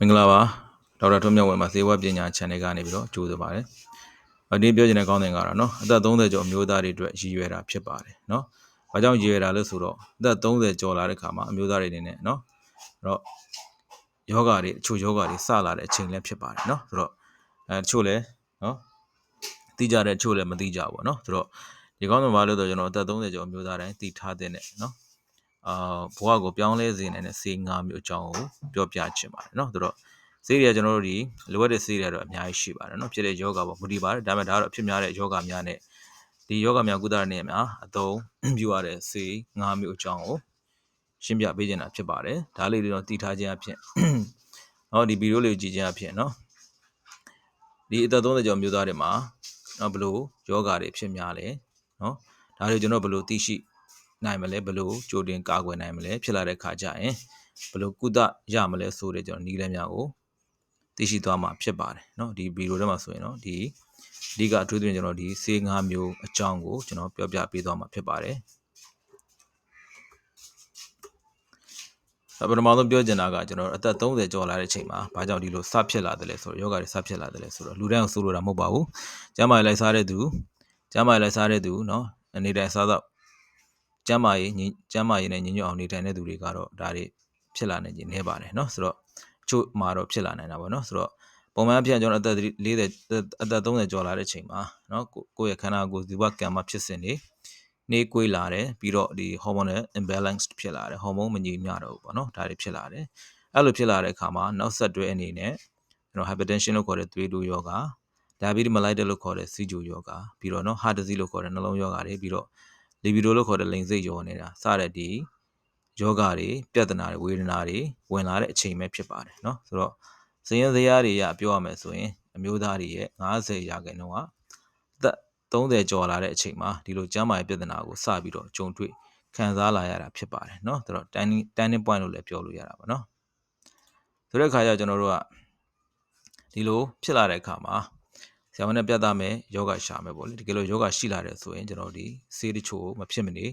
မင်္ဂလာပါဒေါက်တာထွန်းမြတ်ဝင်းပါဇေဝပညာ channel ကနေပြီးတော့ကြိုးစားပါတယ်။အဒီပြောချင်တဲ့ကောင်းတဲ့ကတော့နော်အသက်30ကျော်အမျိုးသားတွေအတွက်ရည်ရွယ်တာဖြစ်ပါတယ်နော်။ဘာကြောင့်ရည်ရွယ်တာလဲဆိုတော့အသက်30ကျော်လာတဲ့ခါမှာအမျိုးသားတွေအနေနဲ့နော်အဲ့တော့ယောဂတွေအချို့ယောဂတွေစလာတဲ့အချိန်လည်းဖြစ်ပါတယ်နော်။ဆိုတော့အဲတချို့လည်းနော်သိကြတဲ့တချို့လည်းမသိကြဘူးပေါ့နော်။ဆိုတော့ဒီကောင်းတဲ့ဘာလို့လဲဆိုတော့ကျွန်တော်အသက်30ကျော်အမျိုးသားတိုင်းသိထားတဲ့နဲ့နော်။ အာဘဝကိုပြောင်းလဲစေနိုင်တဲ့ဆေး၅မျိုးအကြောင်းကိုပြောပြချင်ပါတယ်เนาะဆိုတော့ဆေးတွေကကျွန်တော်တို့ဒီလိုအပ်တဲ့ဆေးတွေကတော့အများကြီးရှိပါတယ်เนาะဖြစ်တဲ့ယောဂပေါ့မူတည်ပါတယ်ဒါပေမဲ့ဒါကတော့အဖြစ်များတဲ့ယောဂများနဲ့ဒီယောဂများကုသတဲ့နေရာမှာအသုံးပြုရတဲ့ဆေး၅မျိုးအကြောင်းကိုရှင်းပြပေးချင်တာဖြစ်ပါတယ်ဒါလေးတွေတော့တည်ထားခြင်းအဖြစ်เนาะဒီဗီဒီယိုလေးကိုကြည့်ခြင်းအဖြစ်เนาะဒီအသက်30ကျော်မျိုးသားတွေမှာเนาะဘလို့ယောဂတွေဖြစ်များလဲเนาะဒါတွေကျွန်တော်ဘလို့သိရှိ နိုင်မလဲဘလို့ကြိုတင်ကာကွယ်နိုင်မလဲဖြစ်လာတဲ့ခါကျရင်ဘလို့ကုသရမလဲဆိုတဲ့ကျွန်တော်နီးလမ်းများကိုသိရှိသွားမှာဖြစ်ပါတယ်เนาะဒီဗီဒီယိုထဲမှာဆိုရင်เนาะဒီအဓိကအထူးသဖြင့်ကျွန်တော်ဒီဆေး၅မျိုးအကြောင်းကိုကျွန်တော်ပြောပြပေးသွားမှာဖြစ်ပါတယ်ပထမဆုံးပြောချင်တာကကျွန်တော်အသက်30ကျော်လာတဲ့အချိန်မှာဘာကြောင့်ဒီလိုစဖြစ်လာတယ်လဲဆိုတော့ယောဂတွေစဖြစ်လာတယ်လဲဆိုတော့လူတိုင်းကိုဆိုလိုတာမဟုတ်ပါဘူး။ကျမ်းမာရေးလိုက်စားတဲ့သူကျမ်းမာရေးလိုက်စားတဲ့သူเนาะအနေတိုင်းစားတော့ ကျမ်းမာရေးညီကျမ်းမာရေးနဲ့ညီညွတ်အောင်နေထိုင်တဲ့သူတွေကတော့ဒါတွေဖြစ်လာနိုင်ခြင်းနေပါတယ်เนาะဆိုတော့အချို့မှာတော့ဖြစ်လာနိုင်တာပေါ့เนาะဆိုတော့ပုံမှန်အဖြစ်ကျွန်တော်အသက်40အသက်30ကျော်လာတဲ့အချိန်မှာเนาะကိုယ့်ရဲ့ခန္ဓာကိုယ်ဇီဝကံမဖြစ်စဉ်နေနေကွေးလာတယ်ပြီးတော့ဒီ hormonal imbalanced ဖြစ်လာတယ်ဟော်မုန်းမညီမျှတော့ဘူးပေါ့နော်ဒါတွေဖြစ်လာတယ်အဲ့လိုဖြစ်လာတဲ့အခါမှာနောက်ဆက်တွဲအနေနဲ့ကျွန်တော် hypertension လို့ခေါ်တဲ့သွေးတိုးယောဂ diabetes mellitus လို့ခေါ်တဲ့စီးကျိုယောဂပြီးတော့နော် heart disease လို့ခေါ်တဲ့နှလုံးယောဂတွေပြီးတော့ libido လို့ခေါ်တဲ့လိင်စိတ်ယောနေတာစတဲ့ဒီယောဂတွေပြဿနာတွေဝေဒနာတွေဝင်လာတဲ့အချိန်ပဲဖြစ်ပါတယ်เนาะဆိုတော့ဇယင်းဇယားတွေရပြောရမယ်ဆိုရင်အမျိုးသားတွေရဲ့90ရာခိုင်နှုန်းကသက်30ကျော်လာတဲ့အချိန်မှာဒီလိုကျန်းမာရေးပြဿနာကိုစပြီးတော့ကြုံတွေ့ခံစားလာရတာဖြစ်ပါတယ်เนาะဆိုတော့ turning turning point လို့လည်းပြောလို့ရတာပါเนาะဆိုတဲ့အခါကျကျွန်တော်တို့ကဒီလိုဖြစ်လာတဲ့အခါမှာ ဆရာဝန်နဲ့ပြသမယ်ယောဂရှာမယ်ပေါ့လေတကယ်လို့ယောဂရှိလာတယ်ဆိုရင်ကျွန်တော်ဒီဆေးတချို့မဖြစ်မနေ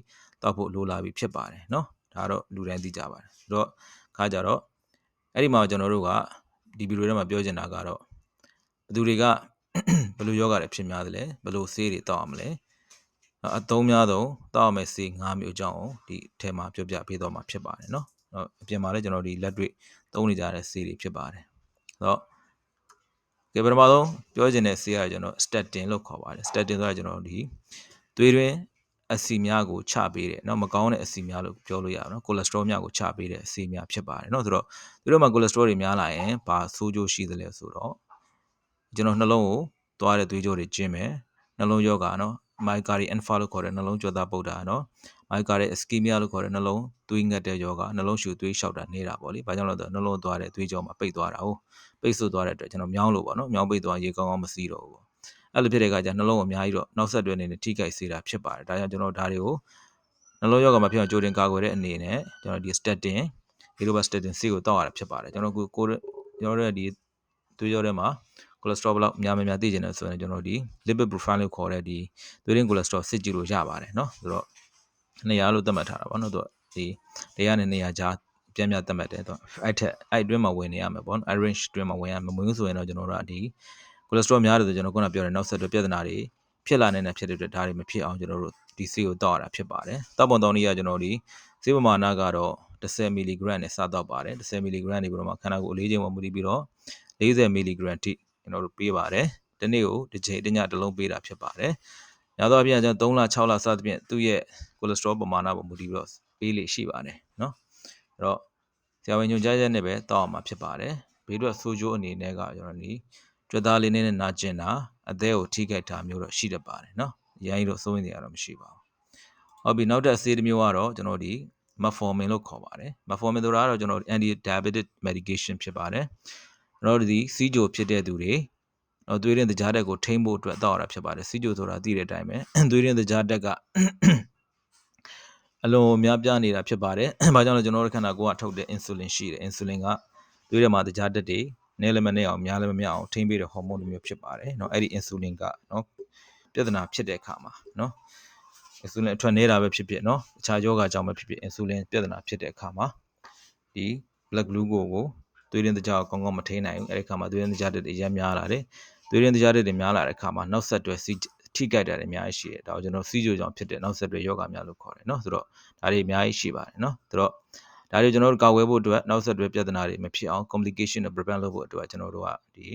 တောက်ဖို့လိုလာပြီဖြစ်ပါတယ်เนาะဒါတော့လူတိုင်းသိကြပါတယ်ဆိုတော့ခါကြတော့အဲ့ဒီမှာကျွန်တော်တို့ကဒီဗီဒီယိုထဲမှာပြောချင်တာကတော့ဘယ်သူတွေကဘယ်လိုယောဂတွေဖြစ်များသလဲဘယ်လိုဆေးတွေတောက်အောင်မလဲအသုံးများဆုံးတောက်အောင်ဆေး၅မျိုးအကြောင်းကိုဒီအထဲမှာပြောပြပေးတော့မှာဖြစ်ပါတယ်เนาะအပြင်မှာလည်းကျွန်တော်ဒီလက်တွေ့သုံးနေကြတဲ့ဆေးတွေဖြစ်ပါတယ်ဆိုတော့ ကဲပထမဆုံးပြောချင်တဲ့ဆေးကကျွန်တော် statin လို့ခေါ်ပါတယ် statin ဆိုတာကျွန်တော်ဒီသွေးတွင်းအဆီများကိုချပေးတယ်เนาะမကောင်းတဲ့အဆီများလို့ပြောလို့ရပါတော့ကိုလက်စထရောများကိုချပေးတဲ့အဆီများဖြစ်ပါတယ်เนาะဆိုတော့သူတို့မှာကိုလက်စထရောတွေများလာရင်ဘာဆိုးကျိုးရှိသလဲဆိုတော့ကျွန်တော်နှလုံးကိုသွားတဲ့သွေးကြောတွေကျင်းမယ်နှလုံးယောဂเนาะ myocardial infarct လို့ခေါ်တဲ့နှလုံးကြောသားပုတ်တာเนาะ myocardial ischemia လို့ခေါ်တဲ့နှလုံးသွေးငတ်တဲ့ယောဂနှလုံးရှူသွေးလျှောက်တာနေတာပေါ့လေ။ဘာကြောင့်လဲဆိုတော့နှလုံးသွားတဲ့သွေးကြောမှာပိတ်သွားတာဟုတ် ပိတ်ဆို့သွားတဲ့အတွက်ကျွန်တော်မြောင်းလို့ပေါ့နော်မြောင်းပိတ်သွားရေကောင်းကောင်းမစီးတော့ဘူးပေါ့အဲ့လိုဖြစ်တဲ့အခါကျနှလုံးကိုအများကြီးတော့နောက်ဆက်တွဲအနေနဲ့ထိခိုက်စေတာဖြစ်ပါတယ်ဒါကြောင့်ကျွန်တော်ဒါတွေကိုနှလုံးရောဂါမှာဖြစ်အောင်ကြိုတင်ကာကွယ်တဲ့အနေနဲ့ကျွန်တော်ဒီ statin ဒီလိုပါ statin ဆေးကိုတောက်ရတာဖြစ်ပါတယ်ကျွန်တော်ကိုကိုကျွန်တော်တို့ဒီသွေးကြောထဲမှာ cholesterol ဘယ်လောက်များများသိကျင်တယ်ဆိုရင်ကျွန်တော်ဒီ lipid profile လို့ခေါ်တဲ့ဒီသွေးရင်း cholesterol စစ်ကြည့်လို့ရပါတယ်เนาะဆိုတော့200လို့သတ်မှတ်ထားတာပေါ့เนาะသူဒီတရားနဲ့200ကြား ပြန်ပြသတ်မှတ်တယ်တော့အဲ့ထက်အဲ့အတွင်းမှာဝင်နေရမယ်ပေါ့နော် range အတွင်းမှာဝင်ရမယ်မဝင်ဆိုရင်တော့ကျွန်တော်တို့ကဒီ cholesterol များတယ်ဆိုကျွန်တော်ခုနပြောတဲ့နောက်ဆက်တွဲပြဿနာတွေဖြစ်လာနေတဲ့ဖြစ်တဲ့အတွက်ဒါတွေမဖြစ်အောင်ကျွန်တော်တို့ဒီဆေးကိုတောက်ရတာဖြစ်ပါတယ်တောက်ပုံတောင်းနည်းကကျွန်တော်ဒီဆေးပမာဏကတော့10 mg နဲ့စတော့ပါတယ်10 mg နေပြီးတော့မှခန္ဓာကိုယ်အလေးချိန်ပေါ်မူတည်ပြီးတော့40 mg ထိကျွန်တော်တို့ပေးပါတယ်ဒီနေ့ကိုတစ်ချိန်တစ်ညတစ်လုံးပေးတာဖြစ်ပါတယ်။ညာတော့အပြင်ကျွန်တော်3လ6လစသဖြင့်သူ့ရဲ့ cholesterol ပမာဏပေါ်မူတည်ပြီးတော့ပေးလေရှိပါတယ်နော်။ အဲ့တော့ဆရာဝန်ညွှန်ကြားချက်နဲ့ပဲတောက်အောင်မှာဖြစ်ပါတယ်။ဘေးထွက်ဆိုးကျိုးအနေနဲ့ကကျွန်တော်ဒီကြွက်သားလေးနဲ့နာကျင်တာအသေးကိုထိခိုက်တာမျိုးတော့ရှိတတ်ပါတယ်နော်။အရင်ကြီးတော့စိုးရင်တွေကတော့မရှိပါဘူး။ဟုတ်ပြီနောက်တစ်ဆေးတစ်မျိုးကတော့ကျွန်တော်ဒီ metformin လို့ခေါ်ပါတယ်။ metformin ဆိုတာကတော့ကျွန်တော် anti diabetic medication ဖြစ်ပါတယ်။ကျွန်တော်တို့ဒီစီးကြိုဖြစ်တဲ့သူတွေတော့သွေးရင်းတကြားတက်ကိုထိမ့်ဖို့အတွက်တောက်ရတာဖြစ်ပါတယ်စီးကြိုဆိုတာသိတဲ့အတိုင်းပဲသွေးရင်းတကြားတက်က အလွန်များပြားနေတာဖြစ်ပါတယ်။ဘာကြောင့်လဲကျွန်တော်တို့ခန္ဓာကိုယ်ကထုတ်တဲ့ insulin ရှိတယ်။ insulin ကသွေးထဲမှာတကြားတက်တွေနဲလည်းမနဲ့အောင်များလည်းမများအောင်ထိမ့်ပေးတဲ့ hormone တစ်မျိုးဖြစ်ပါတယ်။เนาะအဲ့ဒီ insulin ကเนาะပြဿနာဖြစ်တဲ့အခါမှာเนาะ insulin အထွက်နေတာပဲဖြစ်ဖြစ်เนาะအခြားယောဂကြောင့်ပဲဖြစ်ဖြစ် insulin ပြဿနာဖြစ်တဲ့အခါမှာဒီ blood glucose ကိုသွ သွေးရင်းတကြားကိုကောင်းကောင်းမထိန်းနိုင်ဘူးအဲ့ဒီခါမှာသွေးရင်းတကြားတွေအများများလာတယ်သွေးရင်းတကြားတွေများလာတဲ့ခါမှာနောက်ဆက်တွဲစီ ထိကြိုက်တာတွေအများကြီးရှိတယ်ဒါကိုကျွန်တော်စီးကြိုကြောင့်ဖြစ်တဲ့နောက်ဆက်တွဲယောဂများလို့ခေါ်တယ်เนาะဆိုတော့ဒါတွေအများကြီးရှိပါတယ်เนาะဆိုတော့ဒါတွေကျွန်တော်တို့ကာဝယ်ဖို့အတွက်နောက်ဆက်တွဲပြဿနာတွေမဖြစ်အောင် complication တွေ prevent လုပ်ဖို့အတွက်ကျွန်တော်တို့ကဒီ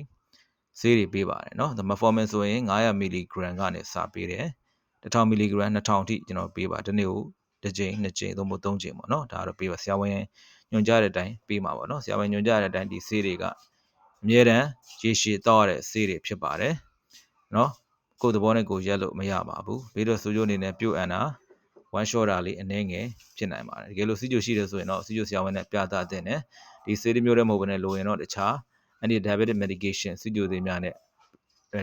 ဆေးတွေပေးပါတယ်เนาะ the metformin ဆိုရင်900 mg ကနေစပေးတယ်1000 mg 2000အထိကျွန်တော်ပေးပါဒီနေ့ကိုတစ်ကြိမ်နှစ်ကြိမ်သို့မဟုတ်သုံးကြိမ်ပေါ့เนาะဒါတော့ပေးပါဆရာဝန်ညွှန်ကြားတဲ့အတိုင်းပေးမှာပေါ့เนาะဆရာဝန်ညွှန်ကြားတဲ့အတိုင်းဒီဆေးတွေကအမြဲတမ်းရေရှည်တောက်ရတဲ့ဆေးတွေဖြစ်ပါတယ်เนาะ ကိုယ်သဘောနဲ့ကိုယ်ရက်လို့မရပါဘူးပြီးတော့ဆိုကြအနေနဲ့ပြုတ်အန်တာ one shot တာလေးအနည်းငယ်ဖြစ်နိုင်ပါတယ်တကယ်လို့စီဂျိုရှိတယ်ဆိုရင်တော့စီဂျိုဆရာဝန်နဲ့ပြသတဲ့နဲ့ဒီဆေးတစ်မျိုးတည်းမဟုတ်ဘဲနဲ့လိုရင်တော့တခြား anti diabetic medication စီဂျိုသေးများနဲ့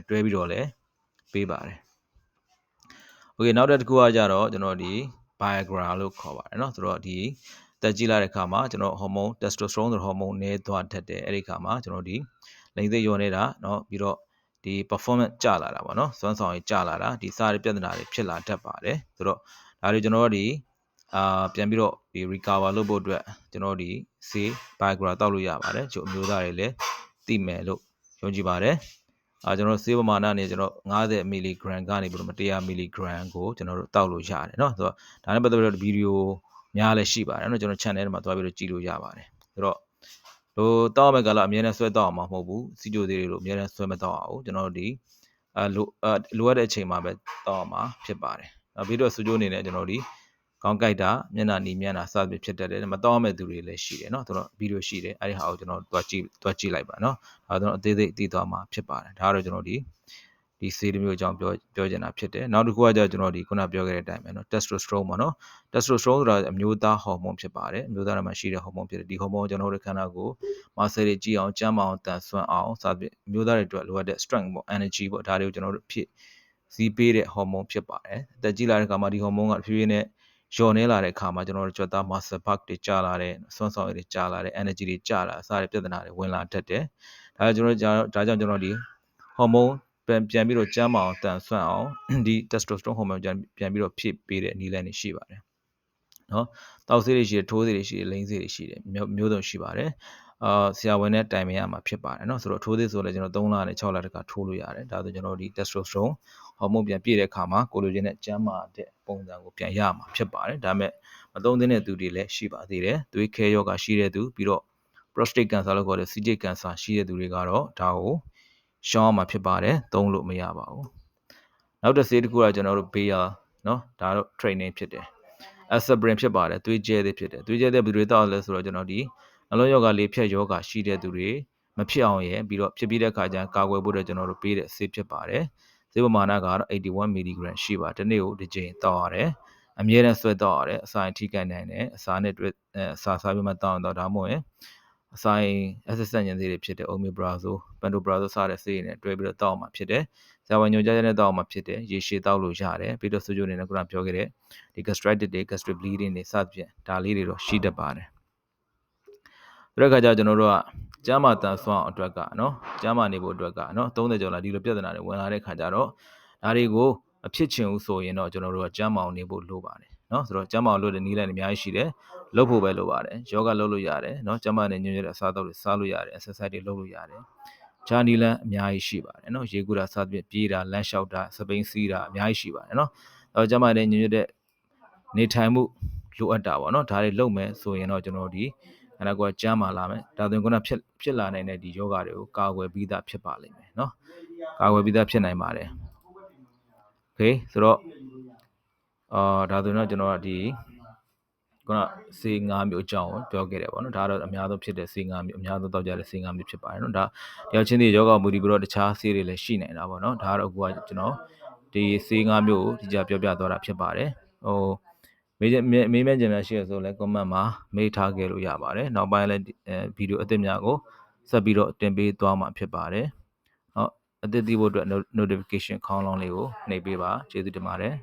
တွဲပြီးတော့လည်းပေးပါတယ်โอเคနောက်တစ်ခုကကြတော့ကျွန်တော်ဒီ Viagra လို့ခေါ်ပါတယ်เนาะဆိုတော့ဒီတက်ကြည့်လိုက်တဲ့အခါမှာကျွန်တော်ဟော်မုန်း testosterone ဆိုတဲ့ဟော်မုန်းနည်းသွားတတ်တယ်အဲ့ဒီအခါမှာကျွန်တော်ဒီလိင်စိတ်လျော့နေတာเนาะပြီးတော့ ဒီ performance ကျလာတာပေါ့เนาะစွမ်းဆောင်ရည်ကျလာတာဒီစားရပြဿနာတွေဖြစ်လာတတ်ပါတယ်ဆိုတော့ဒါတွေကျွန်တော်တို့ဒီအာပြန်ပြီးတော့ဒီ recover လုပ်ဖို့အတွက်ကျွန်တော်ဒီဆေး Viagra တောက်လို့ရပါတယ်ကျို့အမျိုးသားတွေလည်းသိမယ်လို့ယုံကြည်ပါတယ်အာကျွန်တော်ဆေးပမာဏနေကျွန်တော်90 mg ကနေပြီးတော့100 mg ကိုကျွန်တော်တို့တောက်လို့ရတယ်เนาะဆိုတော့ဒါနဲ့ပတ်သက်ပြီးတော့ဗီဒီယိုများလည်းရှိပါတယ်เนาะကျွန်တော် channel ထဲမှာသွားပြီးတော့ကြည့်လို့ရပါတယ်ဆိုတော့ လိုတောက်မဲ့ကလာအမြဲတမ်းဆွဲတောက်အောင်မဟုတ်ဘူးစီဂျိုသေးတွေလို့အမြဲတမ်းဆွဲမတောက်အောင်ကျွန်တော်တို့ဒီအလိုလိုအပ်တဲ့အချိန်မှာပဲတောက်အောင်မှာဖြစ်ပါတယ်နောက်ပြီးတော့စူဂျိုအနေနဲ့ကျွန်တော်ဒီကောင်းကြိုက်တာမျက်နှာနီမျက်နှာစသဖြင့်ဖြစ်တတ်တယ်မတော်မဲ့သူတွေလည်းရှိတယ်เนาะဆိုတော့ဗီဒီယိုရှိတယ်အဲ့ဒီဟာကိုကျွန်တော်တွားကြည့်တွားကြည့်လိုက်ပါเนาะဒါတော့အသေးစိတ်သိသွားမှာဖြစ်ပါတယ်ဒါကတော့ကျွန်တော်ဒီ ဒီဆေးတစ်မျိုးအကြောင်းပြောပြောချင်တာဖြစ်တယ်နောက်တစ်ခုကကျတော့ကျွန်တော်ဒီခုနပြောခဲ့တဲ့အတိုင်းပဲเนาะ testosterone ပေါ့เนาะ testosterone ဆိုတာအမျိုးသားဟော်မုန်းဖြစ်ပါတယ်အမျိုးသားတွေမှာရှိတဲ့ဟော်မုန်းဖြစ်တယ်ဒီဟော်မုန်းကျွန်တော်တို့ခန္ဓာကိုယ်မာဆယ်တွေကြည့်အောင်ကျန်းမာအောင်တန်ဆွမ်းအောင်စသဖြင့်အမျိုးသားတွေအတွက်လိုအပ်တဲ့ strength ပေါ့ energy ပေါ့ဒါတွေကိုကျွန်တော်တို့ဖြစ်စီးပေးတဲ့ဟော်မုန်းဖြစ်ပါတယ်အသက်ကြီးလာတဲ့အခါမှာဒီဟော်မုန်းကဖြည်းဖြည်းနဲ့လျော့နေလာတဲ့အခါမှာကျွန်တော်တို့ကြွက်သား muscle bulk တွေကျလာတဲ့ဆွမ်းဆောင်ရည်တွေကျလာတဲ့ energy တွေကျလာအစားတဲ့ပြဿနာတွေဝင်လာတတ်တယ်ဒါကြောင့်ကျွန်တော်ဒါကြောင့်ကျွန်တော်ဒီဟော်မုန်း ပြန်ပြန်ပြီးတော့ကျန်းမာအောင်တန်ဆွမ်းအောင်ဒီ testosterone hormone ပြန်ပြန်ပြီးတော့ဖြည့်ပေးတဲ့နည်းလမ်းတွေရှိပါတယ်နော်တောက်ဆေးတွေရှိတယ်ထိုးဆေးတွေရှိတယ်လိန်ဆေးတွေရှိတယ်မျိုးမျိုးစုံရှိပါတယ်အာဆရာဝန်နဲ့တိုင်ပင်ရမှာဖြစ်ပါတယ်เนาะဆိုတော့ထိုးသေးဆိုလည်းကျွန်တော်3လနဲ့6လတခါထိုးလို့ရတယ်ဒါဆိုကျွန်တော်ဒီ testosterone ဟော်မုန်းပြန်ပြည့်တဲ့အခါမှာကိုလိုဂျင်နဲ့ကျန်းမာတဲ့ပုံစံကိုပြန်ရမှာဖြစ်ပါတယ်ဒါပေမဲ့မသုံးသင့်တဲ့သူတွေလည်းရှိပါသေးတယ်သွေးခဲယောဂရှိတဲ့သူပြီးတော့ prostate cancer လို့ခေါ်တဲ့ CJ cancer ရှိတဲ့သူတွေကတော့ဒါကို ရှောင်းမှာဖြစ်ပါတယ်သုံးလို့မရပါဘူးနောက်တစ်ဆေးတစ်ခုကကျွန်တော်တို့ Bayer เนาะဒါတော့ training ဖြစ်တယ် aspirin ဖြစ်ပါတယ်သွေးကျဲသေးဖြစ်တယ်သွေးကျဲတဲ့ဘယ်သူတွေတောက်လဲဆိုတော့ကျွန်တော်ဒီနှလုံးယောဂလေးဖြတ်ယောဂရှိတဲ့သူတွေမဖြစ်အောင်ရယ်ပြီးတော့ဖြစ်ပြီးတဲ့အခါကျရင်ကာကွယ်ဖို့အတွက်ကျွန်တော်တို့ပေးတဲ့ဆေးဖြစ်ပါတယ်ဆေးပမာဏကတော့81 mg ရှိပါတနေ့ကိုတစ်ကြိမ်တောက်ရတယ်အမြဲတမ်းဆွဲတောက်ရတယ်အစာထိခိုက်နိုင်တယ်အစာနဲ့တွေ့အစာစားပြီးမှတောက်တော့ဒါမှမဟုတ်ရင် အစာရင် assistant ညင်သေးတွေဖြစ်တဲ့ omeprazole pantoprazole စတဲ့ဆေးတွေနဲ့တွဲပြီးတော့တောက်မှာဖြစ်တယ်ဆရာဝန်ညွှန်ကြားချက်နဲ့တောက်မှာဖြစ်တယ်ရေရှည်တောက်လို့ရတယ်ပြီးတော့ဆိုကြနေနဲ့ခုနပြောခဲ့တဲ့ဒီ gastritis တွေ gastric bleeding တွေစသဖြင့်ဒါလေးတွေတော့ရှိတတ်ပါတယ်ဆိုတဲ့အခါကျကျွန်တော်တို့ကကျမ်းမာတန်ဆွမ်းအတွက်ကနော်ကျမ်းမာနေဖို့အတွက်ကနော်30ကျော်လာဒီလိုပြဿနာတွေဝင်လာတဲ့ခါကျတော့ဒါတွေကိုမဖြစ်ချင်ဘူးဆိုရင်တော့ကျွန်တော်တို့ကကျမ်းမာအောင်နေဖို့လိုပါတယ်နော်ဆိုတော့ကျမ်းမာအောင်လုပ်တဲ့နည်းလမ်းတွေအများကြီးရှိတယ် လုပ်ဖို့ပဲလိုပါတယ်ယောဂလုပ်လို့ရတယ်နော်ကျမ်းမာနေညွှန်ရတဲ့အစားအသောက်တွေစားလို့ရတယ် exercise တွေလုပ်လို့ရတယ်ဂျာနီလန်အများကြီးရှိပါတယ်နော်ရေကူတာစသဖြင့်ပြေးတာလမ်းလျှောက်တာစပိန်စီးတာအများကြီးရှိပါတယ်နော်အဲတော့ကျမ်းမာနေညွှန်ရတဲ့နေထိုင်မှုလိုအပ်တာပေါ့နော်ဒါတွေလုပ်မယ်ဆိုရင်တော့ကျွန်တော်ဒီခန္ဓာကိုယ်ကျမ်းမာလာမယ်ဒါဆိုရင်ခုနဖြစ်ဖြစ်လာနိုင်တဲ့ဒီယောဂတွေကိုကာကွယ်ပြီးသားဖြစ်ပါလိမ့်မယ်နော်ကာကွယ်ပြီးသားဖြစ်နိုင်ပါတယ်โอเคဆိုတော့အာဒါဆိုရင်တော့ကျွန်တော်ကဒီ ခုနစေ၅မျိုးအကြောင်းပြောခဲ့တယ်ပေါ့နော်ဒါကတော့အများဆုံးဖြစ်တဲ့စေ၅မျိုးအများဆုံးတောက်ကြတဲ့စေ၅မျိုးဖြစ်ပါတယ်နော်ဒါတယောက်ချင်းစီယောဂမူဒီပြီးတော့တခြားဆေးတွေလည်းရှိနေတာပေါ့နော်ဒါကတော့အခုကကျွန်တော်ဒီစေ၅မျိုးကိုဒီကြပြောပြသွားတာဖြစ်ပါတယ်ဟိုမေးမေးမြန်းကြံများရှိရဆိုလဲ comment မှာမေးထားခဲ့လို့ရပါတယ်နောက်ပိုင်းလည်းဗီဒီယိုအသစ်များကိုဆက်ပြီးတော့တင်ပေးသွားမှာဖြစ်ပါတယ်ဟုတ်အသစ်သိဖို့အတွက် notification ခေါင်းလောင်းလေးကိုနှိပ်ပေးပါကျေးဇူးတင်ပါတယ်